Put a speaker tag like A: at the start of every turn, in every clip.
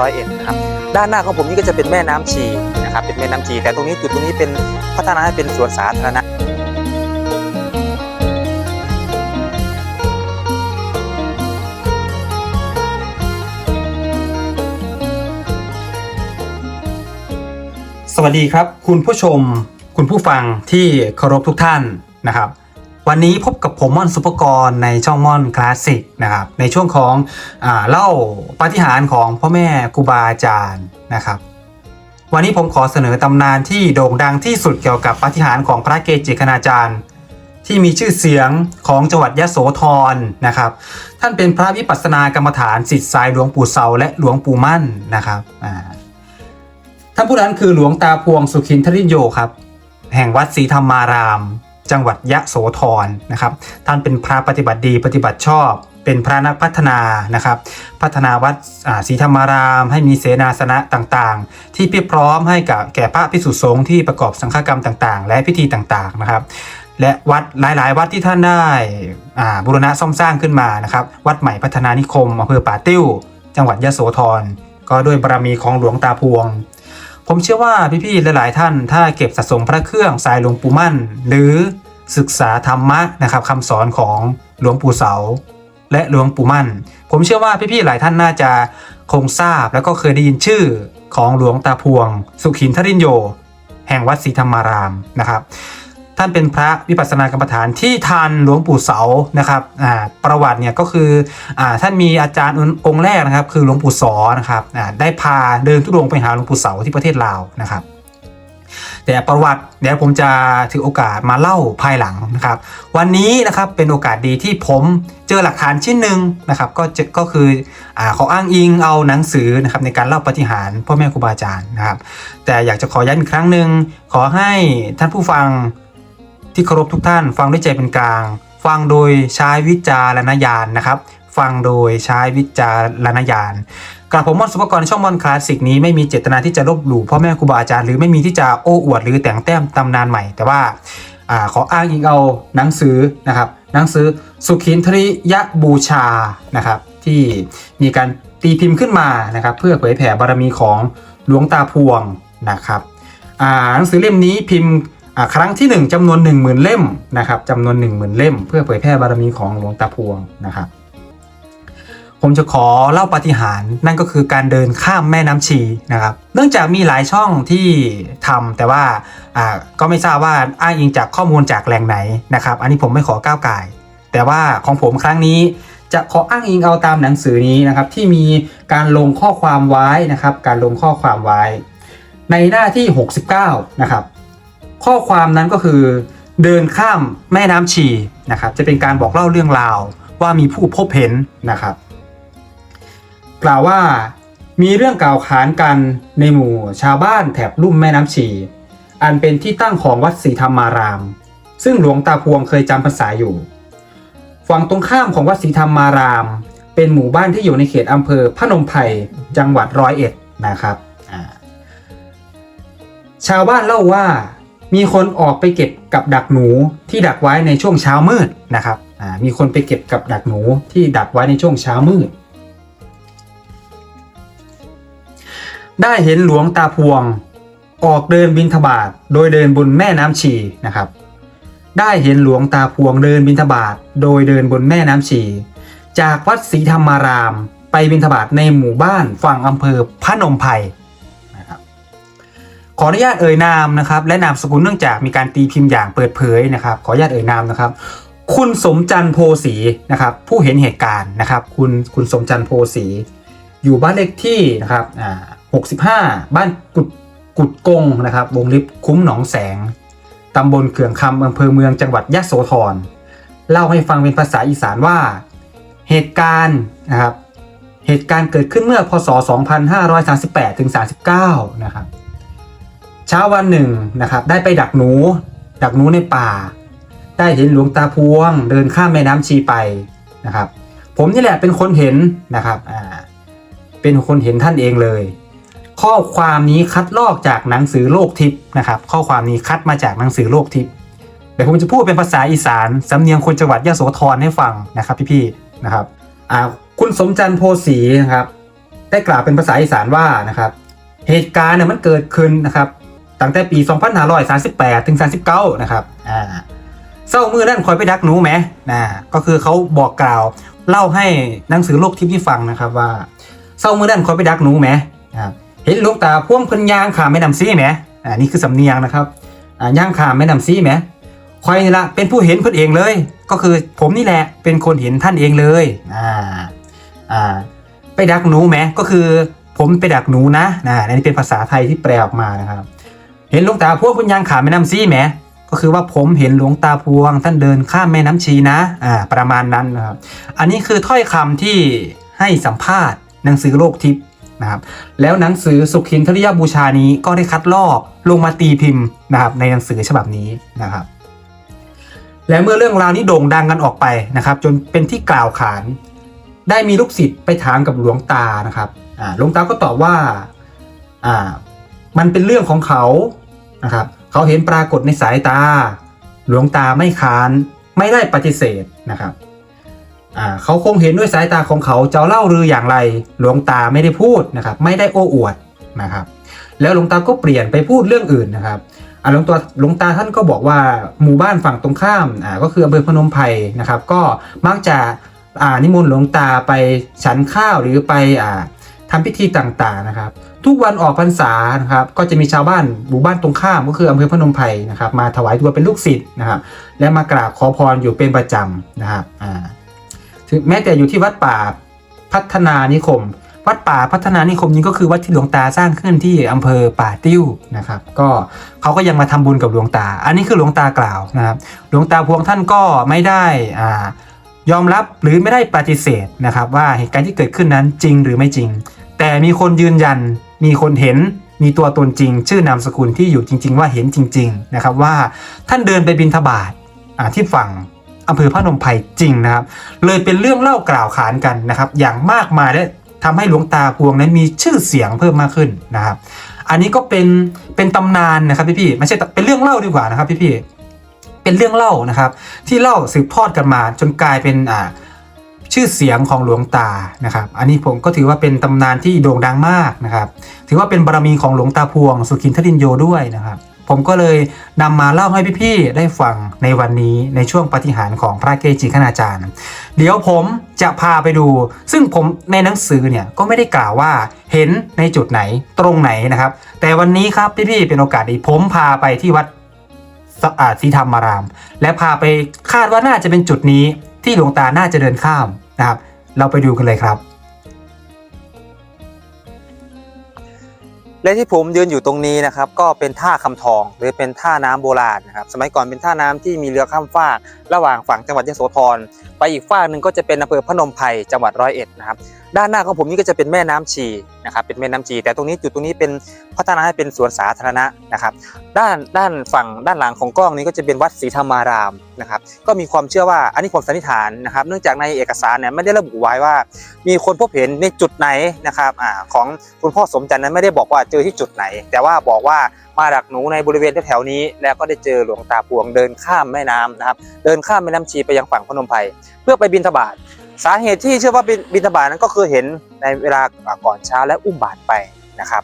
A: ร้อยเอ็ดนะครับด้านหน้าของผมนี่ก็จะเป็นแม่น้ำชีนะครับเป็นแม่น้ำชี แต่ตรงนี้จุดตรงนี้เป็นพัฒนาให้เป็นสวนสาธารณะ
B: สวัสดีครับ คุณผู้ชมคุณผู้ฟังที่เคารพทุกท่านนะครับ วันนี้พบกับผมม่อนสุปกรณ์ในช่องม่อนคลาสสิกนะครับในช่วงของอเล่าปาฏิหาริย์ของพ่อแม่ครูบาอาจารย์นะครับ วันนี้ผมขอเสนอตำนานที่โด่งดังที่สุดเกี่ยวกับปาฏิหาริย์ของพระเกจิคณาจารย์ ที่มีชื่อเสียงของจังหวัดยะโสธรนะครับ ท่านเป็นพระวิปัสสนากรรมฐานสิทธิ์สายหลวงปู่เสาและหลวงปู่มั่นนะครับท่านผู้นั้นคือหลวงตาพวงสุขินทริโยครับ แห่งวัดศรีธรรมาราม จังหวัดยะโสธรนะครับ ท่านเป็นพระปฏิบัติดีปฏิบัติชอบ เป็นพระนักพัฒนานะครับ พัฒนาวัดศรีธรรมาราม ให้มีเสนาสนะต่างๆ ที่เพียบพร้อมให้กับแก่พระพิสุสงฆ์ที่ประกอบสังฆกรรมต่างๆ และพิธีต่างๆนะครับ และวัดหลายๆ วัดที่ท่านได้บูรณะซ่อมสร้างขึ้นมานะครับ วัดใหม่พัฒนานิคมอำเภอป่าติ้ว จังหวัดยะโสธรก็ด้วยบารมีของหลวงตาพวงผมเชื่อว่าพี่ๆ หลายๆ ท่าน ถ้าเก็บสะสมพระเครื่องสายหลวงปู่มั่น หรือ ศึกษาธรรมะนะครับคำสอนของหลวงปู่เสา และหลวงปู่มั่น ผมเชื่อว่าพี่ๆหลายท่านน่าจะคงทราบแล้วก็เคยได้ยินชื่อของหลวงตาพวง สุขินทรินโย แห่งวัดศรีธรรมารามนะครับ ท่านเป็นพระวิปัสสนากรรมฐานที่ทันหลวงปู่เสานะครับประวัติเนี่ยก็คืออท่านมีอาจารย์องค์แรกนะครับ คือหลวงปู่สอนะครับได้พาเดินทุดงไปหาหลวงปู่เสาที่ประเทศลาวนะครับ แต่ประวัติเดี๋ยวผมจะถือโอกาสมาเล่าภายหลังนะครับ วันนี้นะครับเป็นโอกาสดีที่ผมเจอหลักฐานชิ้นหนึ่งนะครับ ก็จะก็คืออ่าขออ้างอิงเอาหนังสือนะครับในการเล่าปฏิหารพ่อแม่ครูบาอาจารย์นะครับ แต่อยากจะขอย้ำอีกครั้งหนึ่งขอให้ท่านผู้ฟังที่เคารพทุกท่าน ฟังด้วยใจเป็นกลาง ฟังโดยใช้วิจารณญาณนะครับ ฟังโดยใช้วิจารณญาณกระผมมอนสุภกรในช่องมอนคลาสสิกนี้ไม่มีเจตนาที่จะลบหลู่พ่อแม่ครูบาอาจารย์หรือไม่มีที่จะโอ้อวดหรือแต่งแต้มตำนานใหม่ แต่ว่าอขออ้างอิงเอาหนังสือนะครับหนังสือสุขินทริยบูชานะครับที่มีการตีพิมพ์ขึ้นมานะครับเพื่อเผยแผ่บารมีของหลวงตาพวงนะครับหนังสือเล่มนี้พิมพ์ครั้งที่ 1จำนวน 1 0,000 เล่มนะครับจำนวน 1 0,000 เล่ม เพื่อเผยแพร่บารมีของหลวงตาพวงนะครับ ผมจะขอเล่าปาฏิหาริย์นั่นก็คือการเดินข้ามแม่น้ำชีนะครับ เนื่องจากมีหลายช่องที่ทำแต่ว่าก็ไม่ทราบว่าอ้างอิงจากข้อมูลจากแหล่งไหนนะครับ อันนี้ผมไม่ขอก้าวไก่แต่ว่าของผมครั้งนี้จะขออ้างอิงเอาตามหนังสือนี้นะครับที่มีการลงข้อความไว้นะครับ การลงข้อความไว้ ในหน้าที่ 69 นะครับ ข้อความนั้นก็คือเดินข้ามแม่น้ำชีนะครับ จะเป็นการบอกเล่าเรื่องราวว่ามีผู้พบเห็นนะครับ กล่าวว่า มีเรื่องกล่าวขานกันในหมู่ชาวบ้านแถบลุ่มแม่น้ำชีอันเป็นที่ตั้งของวัดศรีธรรมาราม ซึ่งหลวงตาพวงเคยจำพรรษาอยู่ ฝั่งตรงข้ามของวัดศรีธรรมาราม เป็นหมู่บ้านที่อยู่ในเขตอำเภอพนมไพรจังหวัดร้อยเอ็ดนะครับชาวบ้านเล่าว่ามีคนออกไปเก็บกับดักหนูที่ดักไว้ในช่วงเช้ามืดนะครับมีคนไปเก็บกับดักหนูที่ดักไว้ในช่วงเช้ามืด ได้เห็นหลวงตาพวง ออกเดินบินทบาทโดยเดินบนแม่น้ำชีนะครับ ได้เห็นหลวงตาพวงเดินบินทบาทโดยเดินบนแม่น้ำชี จากวัดศรีธรรมาราม ไปบินทบาทในหมู่บ้านฝั่งอำเภอพระนมไพรนะครับขออนุญาตเอ่ยนามนะครับ และนามสกุลเนื่องจากมีการตีพิมพ์อย่างเปิดเผยนะครับ ขออนุญาตเอ่ยนามนะครับคุณสมจันโพสีนะครับผู้เห็นเหตุการณ์นะครับ คุณคุณสมจันโพสีอยู่บ้านเลขที่นะครับอ่า 65 บ้านกุดกุดกงนะครับ วงลิฟคุ้มหนองแสงตำบลเขื่องคำอำเภอเมืองจังหวัดยะโสธรเล่าให้ฟังเป็นภาษาอีสานว่า เหตุการณ์นะครับ เหตุการณ์เกิดขึ้นเมื่อพศ 2538ถึง39 นะครับ เช้าวันหนึ่งนะครับ ได้ไปดักหนู ดักหนูในป่า ได้เห็นหลวงตาพวง เดินข้ามแม่น้ำชีไปนะครับ ผมนี่แหละเป็นคนเห็นนะครับอ่าเป็นคนเห็นท่านเองเลย ข้อความนี้คัดลอกจากหนังสือโลกทิพย์นะครับ ข้อความนี้คัดมาจากหนังสือโลกทิพย์เดี๋ยวผมจะพูดเป็นภาษาอีสานสำเนียงคนจังหวัดยะโสธรให้ฟังนะครับพี่ๆนะครับอ่าคุณสมจันทร์โพสีนะครับได้ได้กล่าวเป็นภาษาอีสานว่านะครับ เหตุการณ์เนี่ยมันเกิดขึ้นนะครับตั้งแต่ปี 2538 ถึง 39 นะครับอ่าเศร้ามือนั่นคอยไปดักหนูไหมนะก็คือเขาบอกกล่าวเล่าให้หนังสือโลกทิพย์ที่ฟังนะครับว่าเศร้ามือนั่นคอยไปดักหนูไหมนะครับ เห็นหลวงตาพ่วงเพิ่นยางขามแม่น้ำซีไหมอ่านี่คือสำเนียงนะครับอ่าย่างขามแม่น้ำซีไหมคอยนี่ละเป็นผู้เห็นเพิ่นเองเลย ก็คือผมนี่แหละเป็นคนเห็นท่านเองเลยอ่าอ่าไปดักหนูไหมก็คือผมไปดักหนูนะนะอันนี้เป็นภาษาไทยที่แปลออกมานะครับ เห็นหลวงตาพ่วงคุณยังขามแม่น้ำซีไหมก็คือว่าผมเห็นหลวงตาพวง ท่านเดินข้ามแม่น้ำชีนะอ่าประมาณนั้นนะครับ อันนี้คือถ้อยคำที่ให้สัมภาษณ์หนังสือโลกทิพย์ นะครับแล้วหนังสือสุขินทริยบูชานี้ก็ได้คัดลอกลงมาตีพิมพ์นะครับในหนังสือฉบับนี้นะครับ และเมื่อเรื่องราวนี้โด่งดังกันออกไปนะครับ จนเป็นที่กล่าวขาน ได้มีลูกศิษย์ไปถามกับหลวงตานะครับหลวงตาก็ตอบว่าอ่ามันเป็นเรื่องของเขานะครับเขาเห็นปรากฏในสายตา หลวงตาไม่ค้านไม่ได้ปฏิเสธนะครับ เขาคงเห็นด้วยสายตาของเขาเจะเล่ารืออย่างไรหลวงตาไม่ได้พูดนะครับไม่ได้โอ้อวดนะครับแล้วหลวงตาก็เปลี่ยนไปพูดเรื่องอื่นนะครับหลวงตาหลวงตาท่านก็บอกว่าหมู่บ้านฝั่งตรงข้ามอ่าก็คืออำเภอพนมไพรนะครับ ก็มักจะอ่านิมนต์หลวงตาไปฉันข้าวหรือไปอ่าทำพิธีต่างๆนะครับ ทุกวันออกพรรษานะครับ ก็จะมีชาวบ้านหมู่บ้านตรงข้ามก็คืออำเภอพนมไพรนะครับ มาถวายตัวเป็นลูกศิษย์นะครับ และมากราบขอพรอยู่เป็นประจำนะครับอ่า ถึงแม้แต่อยู่ที่วัดป่าพัฒนานิคม วัดป่าพัฒนานิคมนี้ก็คือวัดที่หลวงตาสร้างขึ้นที่อำเภอป่าติ้วนะครับ ก็เขาก็ยังมาทำบุญกับหลวงตา อันนี้คือหลวงตากล่าวนะครับ หลวงตาพวงท่านก็ไม่ได้อ่ายอมรับหรือไม่ได้ปฏิเสธนะครับว่าเหตุการณ์ที่เกิดขึ้นนั้นจริงหรือไม่จริง แต่มีคนยืนยัน มีคนเห็น มีตัวตนจริง ชื่อนามสกุลที่อยู่จริง ๆ ว่าเห็นจริง ๆ นะครับว่าท่านเดินไปบินทบาทที่ฝั่ง อำเภอพระนมไพรจริงนะครับ เลยเป็นเรื่องเล่ากล่าวขานกันนะครับ อย่างมากมายและทำให้หลวงตาพวงนั้นมีชื่อเสียงเพิ่มมากขึ้นนะครับ อันนี้ก็เป็นเป็นตำนานนะครับพี่ๆไม่ใช่เป็นเรื่องเล่าดีกว่านะครับพี่ๆเป็นเรื่องเล่านะครับ ที่เล่าสืบทอดกันมาจนกลายเป็นอ่าชื่อเสียงของหลวงตานะครับ อันนี้ผมก็ถือว่าเป็นตำนานที่โด่งดังมากนะครับ ถือว่าเป็นบารมีของหลวงตาพวง สุขินทรินโยด้วยนะครับ ผมก็เลยนำมาเล่าให้พี่ๆได้ฟังในวันนี้ในช่วงปฏิหารของพระเกจิคณาจารย์ เดี๋ยวผมจะพาไปดู ซึ่งผมในหนังสือเนี่ยก็ไม่ได้กล่าวว่าเห็นในจุดไหนตรงไหนนะครับ แต่วันนี้ครับพี่ๆเป็นโอกาสดีผมพาไปที่วัดสะอาดศรีธรรมาราม และพาไปคาดว่าน่าจะเป็นจุดนี้ที่หลวงตาน่าจะเดินข้ามนะครับ เราไปดูกันเลยครับ
A: และที่ผมยืนอยู่ตรงนี้นะครับก็เป็นท่าคำทอง หรือเป็นท่าน้ำโบราณนะครับสมัยก่อนเป็นท่าน้ำที่มีเรือข้ามฟากระหว่างฝั่งจังหวัดยโสธรไปอีกฝั่งหนึ่งก็จะเป็นอำเภอพนมไพรจังหวัดร้อยเอ็ดนะครับ ด้านหน้าของผมนี่ก็จะเป็นแม่น้ำชีนะครับเป็นแม่น้ำชี แต่ตรงนี้จุดตรงนี้เป็นพัฒนาให้เป็นสวนสาธารณะนะครับ ด้านด้านฝั่งด้านหลังของกล้องนี้ก็จะเป็นวัดศรีธรรมารามนะครับก็มีความเชื่อว่าอันนี้ผมสันนิษฐานนะครับ เนื่องจากในเอกสารเนี่ยไม่ได้ระบุไว้ว่า มีคนพบเห็นในจุดไหนนะครับอ่าของคุณพ่อสมจันทร์นั้นไม่ได้บอกว่าเจอที่จุดไหน แต่ว่าบอกว่ามาดักหนูในบริเวณแถวๆนี้ แล้วก็ได้เจอหลวงตาพวงเดินข้ามแม่น้ำนะครับเดินข้ามแม่น้ำชีไปยังฝั่งพนมไพรเพื่อไปบินทบาท สาเหตุที่เชื่อว่าบินบินทบาทนั้นก็คือเห็นในเวลาก่อนเช้าและอุ้มบาตรไปนะครับ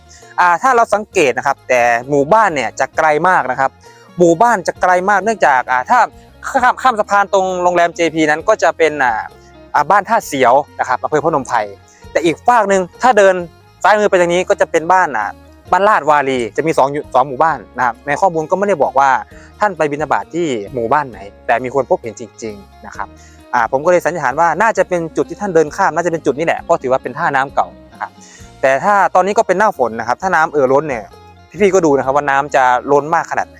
A: ถ้าเราสังเกตนะครับ แต่หมู่บ้านเนี่ยจะไกลมากนะครับ หมู่บ้านจะไกลมากเนื่องจากถ้าข้ามข้ามสะพานตรงโรงแรม JP นั้นก็จะเป็นบ้านท่าเสียวนะครับอำเภอพนมไพรแต่อีกฝากหนึ่งถ้าเดินซ้ายมือไปทางนี้ก็จะเป็นบ้านอ่าบ้านลาดวารีจะมีสองอยู่สองหมู่บ้านนะครับในข้อมูลก็ไม่ได้บอกว่าท่านไปบิณฑบาตที่หมู่บ้านไหน แต่มีคนพบเห็นจริง ๆนะครับ อ่าผมก็เลยสันนิษฐานว่าน่าจะเป็นจุดที่ท่านเดินข้ามน่าจะเป็นจุดนี้แหละเพราะถือว่าเป็นท่าน้ำเก่านะครับแต่ถ้าตอนนี้ก็เป็นหน้าฝนนะครับ ถ้าน้ำเอ่อล้นเนี่ยพี่ๆก็ดูนะครับว่าน้ำจะล้นมากขนาดไหน